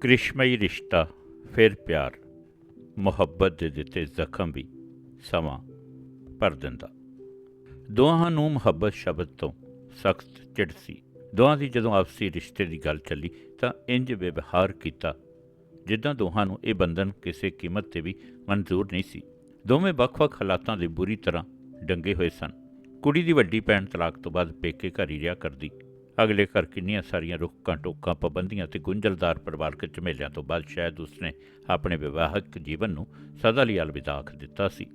ਕ੍ਰਿਸ਼ਮਈ ਰਿਸ਼ਤਾ, ਫਿਰ ਪਿਆਰ। ਮੁਹੱਬਤ ਦੇ ਦਿੱਤੇ ਜ਼ਖਮ ਵੀ ਸਮਾਂ ਭਰ ਦਿੰਦਾ। ਦੋਹਾਂ ਨੂੰ ਮੁਹੱਬਤ ਸ਼ਬਦ ਤੋਂ ਸਖਤ ਚਿੜ ਸੀ। ਦੋਹਾਂ ਦੀ ਜਦੋਂ ਆਪਸੀ ਰਿਸ਼ਤੇ ਦੀ ਗੱਲ ਚੱਲੀ ਤਾਂ ਇੰਜ ਵਿਵਹਾਰ ਕੀਤਾ ਜਿੱਦਾਂ ਦੋਹਾਂ ਨੂੰ ਇਹ ਬੰਧਨ ਕਿਸੇ ਕੀਮਤ ਤੇ ਵੀ ਮਨਜ਼ੂਰ ਨਹੀਂ ਸੀ। ਦੋਵੇਂ ਵੱਖ-ਵੱਖ ਹਾਲਾਤਾਂ ਦੇ ਬੁਰੀ ਤਰ੍ਹਾਂ ਡੰਗੇ ਹੋਏ ਸਨ। ਕੁੜੀ ਦੀ ਵੱਡੀ ਭੈਣ ਤਲਾਕ ਤੋਂ ਬਾਅਦ ਪੇਕੇ ਘਰ ਹੀ ਰਿਹਾ ਕਰਦੀ। ਅਗਲੇ ਘਰ ਕਿੰਨੀਆਂ ਸਾਰੀਆਂ ਰੁੱਖਾਂ, ਟੋਕਾਂ, ਪਾਬੰਦੀਆਂ ਤੇ ਗੁੰਝਲਦਾਰ ਪਰਿਵਾਰਕ ਝਮੇਲਿਆਂ ਤੋਂ ਬਾਅਦ ਸ਼ਾਇਦ ਉਸਨੇ ਆਪਣੇ ਵਿਵਾਹਕ ਜੀਵਨ ਨੂੰ ਸਦਾ ਲਈ ਅਲਵਿਦਾ ਆਖ ਦਿੱਤਾ ਸੀ।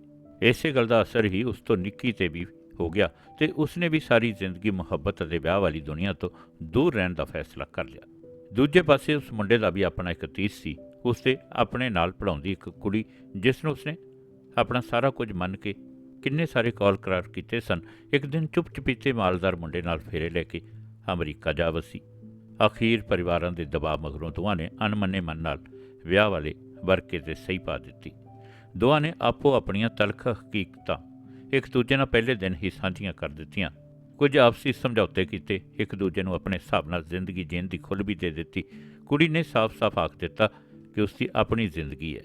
ਇਸੇ ਗੱਲ ਦਾ ਅਸਰ ਹੀ ਉਸ ਤੋਂ ਨਿੱਕੀ ਤੇ ਵੀ ਹੋ ਗਿਆ ਤੇ ਉਸਨੇ ਵੀ ਸਾਰੀ ਜ਼ਿੰਦਗੀ ਮੁਹੱਬਤ ਅਤੇ ਵਿਆਹ ਵਾਲੀ ਦੁਨੀਆ ਤੋਂ ਦੂਰ ਰਹਿਣ ਦਾ ਫੈਸਲਾ ਕਰ ਲਿਆ। ਦੂਜੇ ਪਾਸੇ ਉਸ ਮੁੰਡੇ ਦਾ ਵੀ ਆਪਣਾ ਇੱਕ ਤੀਸ ਸੀ। ਉਸਦੇ ਆਪਣੇ ਨਾਲ ਪੜਾਉਂਦੀ ਇੱਕ ਕੁੜੀ ਜਿਸ ਨੂੰ ਉਸਨੇ ਆਪਣਾ ਸਾਰਾ ਕੁਝ ਮੰਨ ਕੇ ਕਿੰਨੇ ਸਾਰੇ ਕਾਲ ਕਰਾਰ ਕੀਤੇ ਸਨ। ਇੱਕ ਦਿਨ ਚੁੱਪ ਚਪੀਤੇ ਮਾਲਦਾਰ ਮੁੰਡੇ ਨਾਲ ਫੇਰੇ ਲੈ ਕੇ ਅਮਰੀਕਾ ਜਾ ਵਸੀ ਅਖੀਰ ਪਰਿਵਾਰਾਂ ਦੇ ਦਬਾਅ ਮਗਰੋਂ ਦੋਵਾਂ ਨੇ ਅਣਮੰਨੇ ਮਨ ਨਾਲ ਵਿਆਹ ਵਾਲੇ ਵਰਕੇ ਤੇ ਸਹੀ ਪਾ ਦਿੱਤੀ। ਦੋਵਾਂ ਨੇ ਆਪੋ ਆਪਣੀਆਂ ਤਲਖ ਹਕੀਕਤਾਂ ਇੱਕ ਦੂਜੇ ਨਾਲ ਪਹਿਲੇ ਦਿਨ ਹੀ ਸਾਂਝੀਆਂ ਕਰ ਦਿੱਤੀਆਂ। ਕੁਝ ਆਪਸੀ ਸਮਝੌਤੇ ਕੀਤੇ, ਇੱਕ ਦੂਜੇ ਨੂੰ ਆਪਣੇ ਹਿਸਾਬ ਨਾਲ ਜ਼ਿੰਦਗੀ ਜੀਣ ਦੀ ਖੁੱਲ੍ਹ ਵੀ ਦੇ ਦਿੱਤੀ। ਕੁੜੀ ਨੇ ਸਾਫ਼-ਸਾਫ਼ ਆਖ ਦਿੱਤਾ ਕਿ ਉਸ ਦੀ ਆਪਣੀ ਜ਼ਿੰਦਗੀ ਹੈ।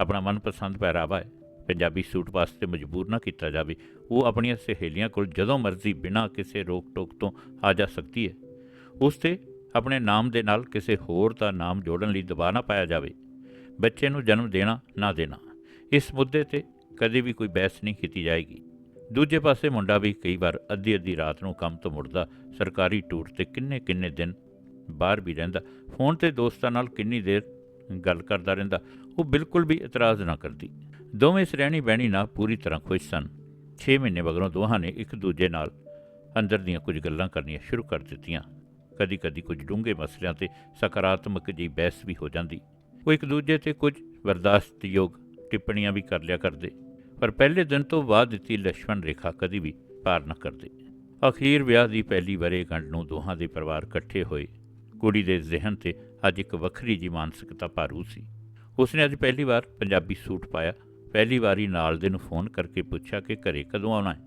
ਆਪਣਾ ਮਨਪਸੰਦ ਪਹਿਰਾਵਾ ਹੈ। ਪੰਜਾਬੀ ਸੂਟ ਵਾਸਤੇ ਮਜਬੂਰ ਨਾ ਕੀਤਾ ਜਾਵੇ। ਉਹ ਆਪਣੀਆਂ ਸਹੇਲੀਆਂ ਕੋਲ ਜਦੋਂ ਮਰਜ਼ੀ ਬਿਨਾਂ ਕਿਸੇ ਰੋਕ-ਟੋਕ ਤੋਂ ਆ ਜਾ ਸਕਦੀ ਹੈ। ਉਸ ਤੇ ਆਪਣੇ ਨਾਮ ਦੇ ਨਾਲ ਕਿਸੇ ਹੋਰ ਦਾ ਨਾਮ ਜੋੜਨ ਲਈ ਦਬਾਅ ਨਾ ਪਾਇਆ ਜਾਵੇ। ਬੱਚੇ ਨੂੰ ਜਨਮ ਦੇਣਾ ਨਾ ਦੇਣਾ। ਇਸ ਮੁੱਦੇ ਤੇ ਕਦੇ ਵੀ ਕੋਈ ਬਹਿਸ ਨਹੀਂ ਕੀਤੀ ਜਾਏਗੀ। ਦੂਜੇ ਪਾਸੇ ਮੁੰਡਾ ਵੀ ਕਈ ਵਾਰ ਅੱਧੀ ਅੱਧੀ ਰਾਤ ਨੂੰ ਕੰਮ ਤੋਂ ਮੁੜਦਾ, ਸਰਕਾਰੀ ਟੂਰ ਤੇ ਕਿੰਨੇ ਕਿੰਨੇ ਦਿਨ ਬਾਹਰ ਵੀ ਰਹਿੰਦਾ, ਫੋਨ ਤੇ ਦੋਸਤਾਂ ਨਾਲ ਕਿੰਨੀ ਦੇਰ ਗੱਲ ਕਰਦਾ ਰਹਿੰਦਾ, ਉਹ ਬਿਲਕੁਲ ਵੀ ਇਤਰਾਜ਼ ਨਾ ਕਰਦੀ। ਦੋਵੇਂ ਸ੍ਰਹਿਣੀ ਬਹਿਣੀ ਨਾਲ ਪੂਰੀ ਤਰ੍ਹਾਂ ਖੁਸ਼ ਸਨ। 6 ਮਹੀਨੇ ਮਗਰੋਂ ਦੋਹਾਂ ਨੇ ਇੱਕ ਦੂਜੇ ਨਾਲ ਅੰਦਰ ਦੀਆਂ ਕੁਝ ਗੱਲਾਂ ਕਰਨੀਆਂ ਸ਼ੁਰੂ ਕਰ ਦਿੱਤੀਆਂ। ਕਦੀ-ਕਦੀ ਕੁਝ ਡੂੰਘੇ ਮਸਲਿਆਂ ਤੇ ਸਕਾਰਾਤਮਕ ਜੀ ਬਹਿਸ ਵੀ ਹੋ ਜਾਂਦੀ। ਉਹ ਇੱਕ ਦੂਜੇ ਤੇ ਕੁਝ ਬਰਦਾਸ਼ਤਯੋਗ ਟਿੱਪਣੀਆਂ ਵੀ ਕਰ ਲਿਆ ਕਰਦੇ। ਪਰ ਪਹਿਲੇ ਦਿਨ ਤੋਂ ਬਾਅਦ ਦਿੱਤੀ ਲక్ష్మణ ਰੇਖਾ ਕਦੀ ਵੀ ਪਾਰ ਨਾ ਕਰਦੇ। ਅਖੀਰ ਵਿਆਹ ਦੀ ਪਹਿਲੀ ਵਰੇਗੰਢ ਨੂੰ ਦੋਹਾਂ ਦੇ ਪਰਿਵਾਰ ਇਕੱਠੇ ਹੋਏ। ਕੁੜੀ ਦੇ ਜ਼ਿਹਨ ਤੇ ਅੱਜ ਇੱਕ ਵੱਖਰੀ ਜੀ ਮਾਨਸਿਕਤਾ ਭਾਰੂ ਸੀ। ਉਸਨੇ ਅੱਜ ਪਹਿਲੀ ਵਾਰ ਪੰਜਾਬੀ ਸੂਟ ਪਾਇਆ। ਪਹਿਲੀ ਵਾਰੀ ਨਾਲ ਦੇ ਨੂੰ ਫੋਨ ਕਰਕੇ ਪੁੱਛਿਆ ਕਿ ਘਰੇ ਕਦੋਂ ਆਉਣਾ ਹੈ।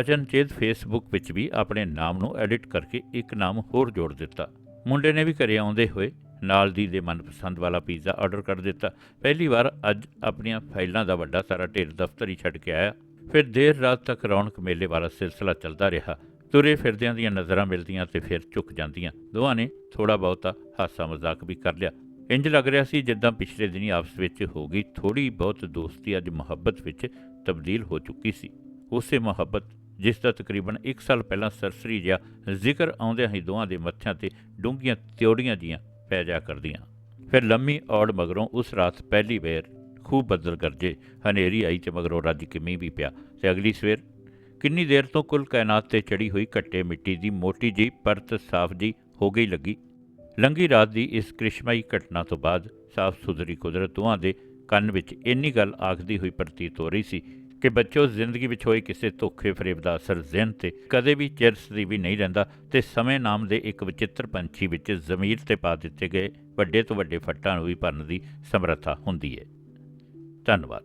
ਅਚਨਚੇਤ ਫੇਸਬੁੱਕ ਵਿੱਚ ਵੀ ਆਪਣੇ ਨਾਮ ਨੂੰ ਐਡਿਟ ਕਰਕੇ ਇੱਕ ਨਾਮ ਹੋਰ ਜੋੜ ਦਿੱਤਾ। ਮੁੰਡੇ ਨੇ ਵੀ ਘਰੇ ਆਉਂਦੇ ਹੋਏ ਨਾਲ ਦੀ ਦੇ ਮਨਪਸੰਦ ਵਾਲਾ ਪੀਜ਼ਾ ਆਰਡਰ ਕਰ ਦਿੱਤਾ। ਪਹਿਲੀ ਵਾਰ ਅੱਜ ਆਪਣੀਆਂ ਫਾਈਲਾਂ ਦਾ ਵੱਡਾ ਸਾਰਾ ਢੇਰ ਦਫ਼ਤਰ ਹੀ ਛੱਡ ਕੇ ਆਇਆ। ਫਿਰ ਦੇਰ ਰਾਤ ਤੱਕ ਰੌਣਕ ਮੇਲੇ ਵਾਲਾ ਸਿਲਸਿਲਾ ਚੱਲਦਾ ਰਿਹਾ। ਤੁਰੇ ਫਿਰਦਿਆਂ ਦੀਆਂ ਨਜ਼ਰਾਂ ਮਿਲਦੀਆਂ ਤੇ ਫਿਰ ਝੁਕ ਜਾਂਦੀਆਂ। ਦੋਵਾਂ ਨੇ ਥੋੜਾ ਬਹੁਤਾ ਹਾਸਾ ਮਜ਼ਾਕ ਵੀ ਕਰ ਲਿਆ। ਇੰਜ ਲੱਗ ਰਿਹਾ ਸੀ ਜਿੱਦਾਂ ਪਿਛਲੇ ਦਿਨੀ ਆਪਸ ਵਿੱਚ ਹੋ ਗਈ ਥੋੜੀ ਬਹੁਤ ਦੋਸਤੀ ਅੱਜ ਮੁਹੱਬਤ ਵਿੱਚ ਤਬਦੀਲ ਹੋ ਚੁੱਕੀ ਸੀ। ਉਸੇ ਮੁਹੱਬਤ, ਜਿਸ ਦਾ ਤਕਰੀਬਨ 1 ਸਾਲ ਪਹਿਲਾਂ ਸਰਸਰੀ ਜਿਹਾ ਜ਼ਿਕਰ ਆਉਂਦਿਆਂ ਹੀ ਦੋਵਾਂ ਦੇ ਮੱਥਿਆਂ ਤੇ ਡੂੰਘੀਆਂ ਤਿਉੜੀਆਂ ਜੀਆਂ ਪੈ ਜਾ ਕਰਦੀਆਂ। ਫਿਰ ਲੰਮੀ ਔੜ ਮਗਰੋਂ ਉਸ ਰਾਤ ਪਹਿਲੀ ਵੇਰ ਖੂਬ ਬੱਦਲ ਗਰਜੇ, ਹਨੇਰੀ ਆਈ ਤੇ ਮਗਰੋਂ ਰੱਜ ਕੇ ਮੀਂਹ ਵੀ ਪਿਆ ਤੇ ਅਗਲੀ ਸਵੇਰ ਕਿੰਨੀ ਦੇਰ ਤੋਂ ਕੁੱਲ ਕਾਇਨਾਤ ਤੇ ਚੜੀ ਹੋਈ ਘੱਟੇ ਮਿੱਟੀ ਦੀ ਮੋਟੀ ਜਿਹੀ ਪਰਤ ਸਾਫ਼ ਜੀ ਹੋ ਗਈ ਲੱਗੀ। ਲੰਗੀ ਰਾਤ ਦੀ ਇਸ ਕ੍ਰਿਸ਼ਮਈ ਘਟਨਾ ਤੋਂ ਬਾਅਦ ਸਾਫ਼ ਸੁਥਰੀ ਕੁਦਰਤ ਦੋਹਾਂ ਦੇ ਕੰਨ ਵਿੱਚ ਇੰਨੀ ਗੱਲ ਆਖਦੀ ਹੋਈ ਪ੍ਰਤੀਤ ਹੋ ਰਹੀ ਸੀ ਕਿ ਬੱਚੋ, ਜ਼ਿੰਦਗੀ ਵਿੱਚ ਹੋਏ ਕਿਸੇ ਧੋਖੇ ਫਰੇਬ ਦਾ ਅਸਰ ਜ਼ਿਹਨ ਤੇ ਕਦੇ ਵੀ ਚਿਰਸ ਦੀ ਵੀ ਨਹੀਂ ਰਹਿੰਦਾ ਤੇ ਸਮੇਂ ਨਾਮ ਦੇ ਇੱਕ ਵਿਚਿੱਤਰ ਪੰਛੀ ਵਿੱਚ ਜ਼ਮੀਰ ਤੇ ਪਾ ਦਿੱਤੇ ਗਏ ਵੱਡੇ ਤੋਂ ਵੱਡੇ ਫੱਟਾਂ ਨੂੰ ਵੀ ਭਰਨ ਦੀ ਸਮਰੱਥਾ ਹੁੰਦੀ ਹੈ। ਧੰਨਵਾਦ।